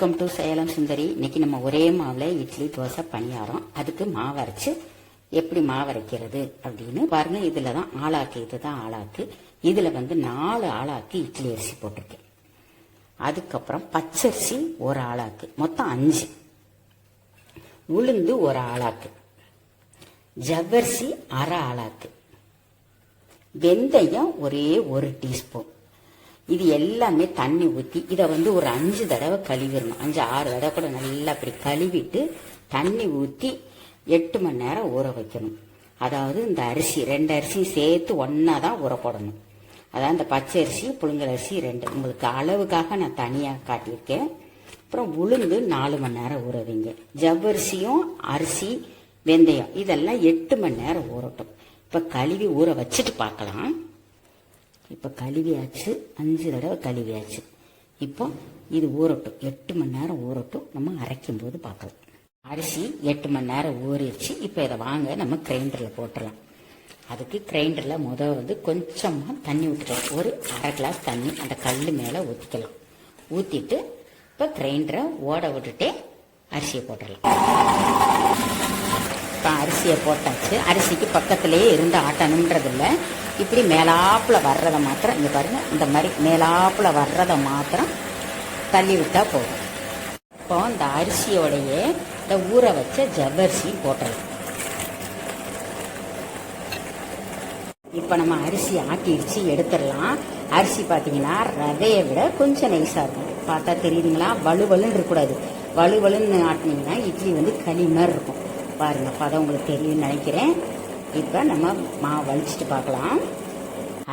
Welcome to Salem சுந்தரி இன்னைக்கு நம்ம ஒரே மாவில் இட்லி தோசை பணியாரம். அதுக்கு மாவு அரைச்சு எப்படி மாவு அரைக்கிறது அப்படின்னு பாருங்க. இதில் தான் ஆளாக்கு இதுதான் ஆளாக்கு. இதுல வந்து நாலு ஆளாக்கு இட்லி அரிசி போட்டிருக்கேன். அதுக்கப்புறம் பச்சரிசி ஒரு ஆளாக்கு. மொத்தம் அஞ்சு. உளுந்து ஒரு ஆளாக்கு. ஜவ்வரிசி அரை ஆளாக்கு. வெந்தயம் ஒரே ஒரு டீஸ்பூன். இது எல்லாமே தண்ணி ஊற்றி இதை வந்து ஒரு அஞ்சு தடவை கழுவிடணும். அஞ்சு ஆறு தடவை கூட நல்லா அப்படி கழுவிட்டு தண்ணி ஊற்றி எட்டு மணி நேரம் ஊற வைக்கணும். அதாவது இந்த அரிசி ரெண்டு அரிசியும் சேர்த்து ஒன்றா தான் ஊற போடணும். அதாவது இந்த பச்சை அரிசி புழுங்கல் அரிசி ரெண்டு. உங்களுக்கு அளவுக்காக நான் தனியாக காட்டியிருக்கேன். அப்புறம் உளுந்து நாலு மணி நேரம் ஊற வைங்க. ஜவ்வரிசியும் அரிசி வெந்தயம் இதெல்லாம் எட்டு மணி நேரம் ஊறட்டும். இப்போ கழுவி ஊற வச்சுட்டு பார்க்கலாம். இப்போ கழுவியாச்சு அஞ்சு தடவை கழுவியாச்சு. இப்போ இது ஊறட்டும். எட்டு மணி நேரம் ஊறட்டும். நம்ம அரைக்கும் போது பார்க்கலாம். அரிசி எட்டு மணி நேரம் ஊறிடுச்சு. இப்போ இதை வாங்க நம்ம கிரைண்டரில் போட்டுடலாம். அதுக்கு கிரைண்டரில் முத வந்து கொஞ்சமாக தண்ணி ஊற்றிக்கலாம் ஒரு அரை கிளாஸ் தண்ணி அந்த கல் மேலே ஊற்றிக்கலாம் ஊற்றிட்டு இப்போ கிரைண்டரை ஓட விட்டுட்டே அரிசியை போட்டுடலாம். இப்போ அரிசியை போட்டாச்சு. அரிசிக்கு பக்கத்துலேயே இருந்து ஆட்டணுன்றதில்லை இப்படி மேலாப்பில் வர்றதை மாத்திரம் இங்கே பாருங்கள் இந்த மாதிரி மேலாப்பில் வர்றதை மாத்திரம் தள்ளி விட்டால் போதும். இப்போ இந்த அரிசியோடைய இந்த ஊற வச்ச ஜவ்வரிசி போட்டுடலாம் இப்போ நம்ம அரிசி ஆட்டிடுச்சு எடுத்துடலாம். அரிசி பார்த்தீங்கன்னா ரவையை விட கொஞ்சம் நைஸாக இருக்கும். பார்த்தா தெரியுதுங்களா? வலுவலுன்னு இருக்கக்கூடாது. வலுவலுன்னு ஆட்டினீங்கன்னா இட்லி வந்து களி மாதிரி இருக்கும். பாருங்க பதம் உங்களுக்கு தெரியும்னு நினைக்கிறேன். இப்போ நம்ம மாவு வலிச்சிட்டு பார்க்கலாம்.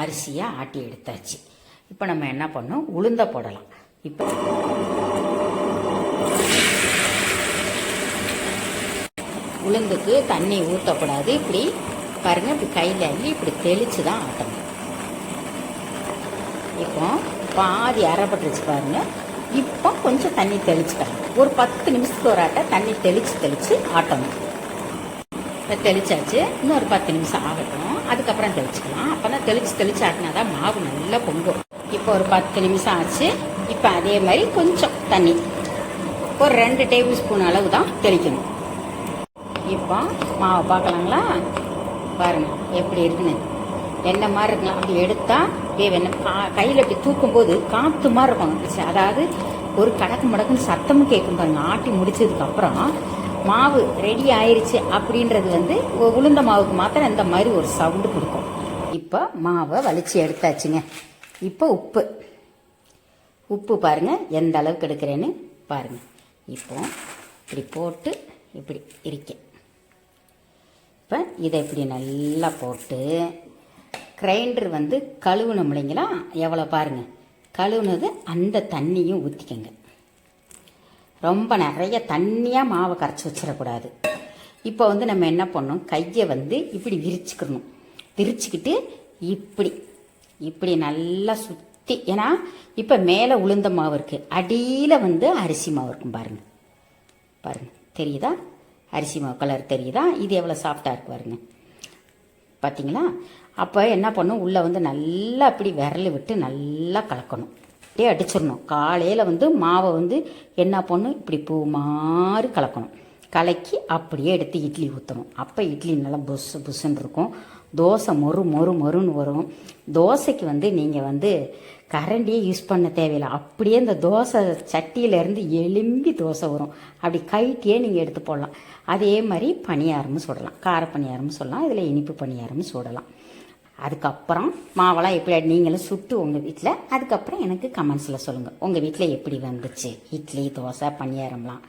அரிசியை ஆட்டி எடுத்தாச்சு. இப்போ நம்ம என்ன பண்ணோம் உளுந்த போடலாம். இப்போ உளுந்துக்கு தண்ணி ஊற்றக்கூடாது இப்படி பாருங்க இப்படி கையில் அள்ளி இப்படி தெளித்து தான் ஆட்டணும். இப்போ பாதி அரைப்பட்டுருச்சு பாருங்கள் இப்போ கொஞ்சம் தண்ணி தெளிச்சுக்கலாம். ஒரு பத்து நிமிஷத்துக்கு ஒரு ஆட்டை தண்ணி தெளித்து தெளித்து ஆட்டணும். தெளிச்சாச்சு. இன்னும் ஒரு பத்து நிமிஷம் ஆகட்டும். அதுக்கப்புறம் தெளிச்சுக்கலாம். அப்போ தான் தெளித்து தெளித்து ஆட்டினா தான் மாவு நல்லா பொங்கும். இப்போ ஒரு பத்து நிமிஷம் ஆச்சு. இப்போ அதே மாதிரி கொஞ்சம் தண்ணி. ஒரு ரெண்டு டேபிள் ஸ்பூன் அளவு தான் தெளிக்கணும். இப்போ மாவை பார்க்கலாங்களா? பாருங்க எப்படி இருக்குன்னு. என்ன மாதிரி இருக்கலாம். அப்படி எடுத்தால் அப்படியே கா கையில் இப்படி தூக்கும்போது காற்று மாதிரி இருக்கும். அதாவது ஒரு கடக்கு மடக்குன்னு சத்தமும் கேட்கும் பாருங்க. ஆட்டி முடிச்சதுக்கப்புறம் மாவு ரெடி ஆயிருச்சு அப்படின்றது வந்து உளுந்த மாவுக்கு மாத்திரம் இந்த மாதிரி ஒரு சவுண்டு கொடுக்கும். இப்போ மாவை வலிச்சு எடுத்தாச்சுங்க. இப்போ உப்பு. உப்பு பாருங்க எந்த அளவுக்கு எடுக்கிறேன்னு பாருங்கள் இப்போ இப்படி போட்டு இப்படி இருக்கேன் இப்போ இதை இப்படி நல்லா போட்டு கிரைண்டர் வந்து கழுவுனோம் இல்லைங்களா? எவ்வளோ பாருங்க. கழுவுனது அந்த தண்ணியும் ஊற்றிக்கங்க ரொம்ப நிறைய தண்ணியாக மாவை கரைச்சி வச்சிடக்கூடாது. இப்போ வந்து நம்ம என்ன பண்ணோம் கையை வந்து இப்படி விரிச்சுக்கணும். விரிச்சுக்கிட்டு இப்படி இப்படி நல்லா சுற்றி ஏன்னா இப்போ மேலே உளுந்த மாவு இருக்குது அடியில் வந்து அரிசி மாவு இருக்கும் பாருங்க. பாருங்க. தெரியுதா? அரிசி மாவு கலர் தெரியுதா? இது எவ்வளோ சாஃப்டாக இருக்கு பாருங்க. பார்த்தீங்களா அப்போ என்ன பண்ணும்? உள்ளே வந்து நல்லா அப்படி விரல் விட்டு நல்லா கலக்கணும். அப்படியே அடிச்சிடணும். காலையில் வந்து மாவை வந்து என்ன பண்ணும் இப்படி பூ மாதிரி கலக்கணும். கலக்கி அப்படியே எடுத்து இட்லி ஊற்றணும் அப்போ இட்லி நல்லா புசு புசுன்னு இருக்கும். தோசை மொறு மொறு மொறுன்னு வரும். தோசைக்கு வந்து நீங்கள் வந்து கரண்டியே யூஸ் பண்ண தேவையில்லை. அப்படியே இந்த தோசை சட்டியிலேருந்து எலும்பி தோசை வரும். அப்படி கைட்டியே நீங்கள் எடுத்து போடலாம். அதே மாதிரி பணியாரமும் சுடலாம். கார பணியாரமும் சொல்லலாம் இதில் இனிப்பு பணியாரமும் சுடலாம். அதுக்கப்புறம் மாவெல்லாம் எப்படி நீங்களும் சுட்டு உங்கள் வீட்டில் அதுக்கப்புறம் எனக்கு கமெண்ட்ஸில் சொல்லுங்கள் உங்கள் வீட்டில் எப்படி வந்துச்சு? இட்லி தோசை பணியாரம்லாம்.